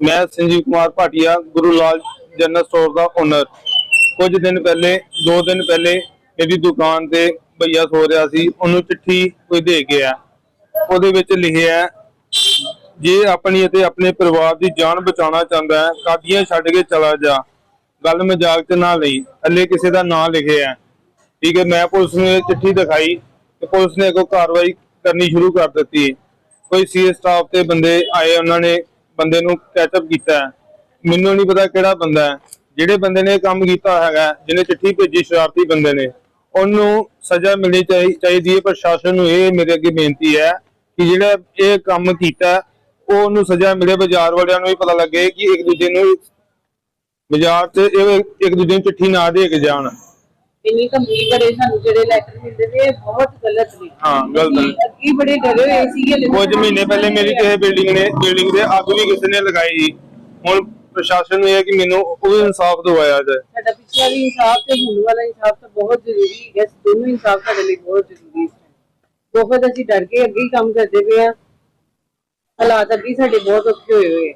ਮੈਂ Sanjeev Kumar Bhatia, Guru Lal general store ਦਾ owner ਕੁਝ ਦਿਨ ਪਹਿਲੇ, ਦੋ ਦਿਨ ਪਹਿਲੇ ਮੇਰੀ ਦੁਕਾਨ ਤੇ ਭਈਆ ਸੋ ਰਿਹਾ ਸੀ, ਉਹਨੂੰ ਚਿੱਠੀ ਕੋਈ ਦੇ ਗਿਆ ਉਹਦੇ ਵਿੱਚ ਲਿਖਿਆ ਜੇ ਆਪਣੀ ਅਤੇ ਆਪਣੇ ਪਰਿਵਾਰ ਦੀ ਜਾਨ ਬਚਾਉਣਾ ਚਾਹੁੰਦਾ ਹੈ, ਕਾਦੀਆਂ ਛੱਡ ਕੇ ਚਲਾ ਜਾ। ਗੱਲ ਮਜ਼ਾਕ ਚ ਨਾ ਲਈ ਥੱਲੇ ਕਿਸੇ ਦਾ ਨਾਂ ਲਿਖਿਆ ਠੀਕ ਹੈ, ਮੈਂ ਪੁਲਿਸ ਨੂੰ ਇਹ ਚਿੱਠੀ ਦਿਖਾਈ ਤੇ ਪੁਲਿਸ ਨੇ ਕੋਈ ਕਾਰਵਾਈ ਕਰਨੀ ਸ਼ੁਰੂ ਕਰ ਦਿੱਤੀ। ਕੋਈ ਸੀ ਸਟਾਫ ਤੇ ਬੰਦੇ ਆਏ, ਉਹਨਾਂ ਨੇ ਬੰਦੇ ਨੂੰ ਕੈਚਅਪ ਕੀਤਾ ਮੈਨੂੰ ਨਹੀਂ ਪਤਾ ਕਿਹੜਾ ਬੰਦਾ ਹੈ। ਜਿਹੜੇ ਬੰਦੇ ਨੇ ਇਹ ਕੰਮ ਕੀਤਾ ਹੈਗਾ, ਜਿਹਨੇ ਚਿੱਠੀ ਭੇਜੀ ਸ਼ਰਾਰਤੀ ਬੰਦੇ ਨੇ, ਉਹਨੂੰ ਸਜ਼ਾ ਮਿਲਣੀ ਚਾਹੀ- ਚਾਹੀਦੀ ਹੈ। ਪ੍ਰਸ਼ਾਸਨ ਨੂੰ ਇਹ ਮੇਰੇ ਅੱਗੇ ਬੇਨਤੀ ਹੈ ਕਿ ਜਿਹੜਾ ਇਹ ਕੰਮ ਕੀਤਾ ਉਹ ਉਹਨੂੰ ਸਜ਼ਾ ਮਿਲੇ। ਬਾਜ਼ਾਰ ਵਾਲਿਆਂ ਨੂੰ ਵੀ ਪਤਾ ਲੱਗੇ ਕਿ ਇੱਕ ਦੂਜੇ ਨੂੰ ਬਾਜ਼ਾਰ 'ਚ ਇਹ ਇੱਕ ਦੂਜੇ ਨੂੰ ਚਿੱਠੀ ਨਾ ਦੇ ਕੇ ਜਾਣ। ਇੰਨੀ ਧਮਕੀ ਬੜੇ ਸਾਨੂੰ ਜਿਹੜੇ ਲੈਟਰ ਮਿਲਦੇ ਨੇ ਬਹੁਤ ਗਲਤ ਨੇ। ਹਾਂ, ਗਲਤ ਨੇ। ਅੱਗੇ ਬੜੇ ਡਰੇ ਹੋਏ ਸੀਗੇ ਕੁਝ ਮਹੀਨੇ ਪਹਿਲੇ ਮੇਰੀ ਕਿਸੇ ਬਿਲਡਿੰਗ ਨੇ ਬਿਲਡਿੰਗ ਦੇ ਅੱਗ ਵੀ ਕਿਸੇ ਨੇ ਲਗਾਈ ਹੁਣ ਪ੍ਰਸ਼ਾਸਨ ਨੂੰ ਇਹ ਹੈ ਕਿ ਮੈਨੂੰ ਉਹ ਇਨਸਾਫ ਦਿਵਾਇਆ ਜਾਏ। ਸਾਡਾ ਪਿਛਲਾ ਵੀ ਇਨਸਾਫ ਤੇ ਹੁਣ ਵਾਲਾ ਇਨਸਾਫ ਤਾਂ ਬਹੁਤ ਜ਼ਰੂਰੀ ਹੈ। ਦੋਨੋਂ ਇਨਸਾਫ ਸਾਡੇ ਲਈ ਬਹੁਤ ਜ਼ਰੂਰੀ ਹੈ। ਬਹੁਤ ਅਸੀਂ ਡਰ ਕੇ ਅੱਗੇ ਹੀ ਕੰਮ ਕਰਦੇ ਪਏ ਆ ਹਾਲਾਤ ਅੱਗੇ ਸਾਡੇ ਬਹੁਤ ਔਖੇ ਹੋਏ ਹੋਏ ਆ।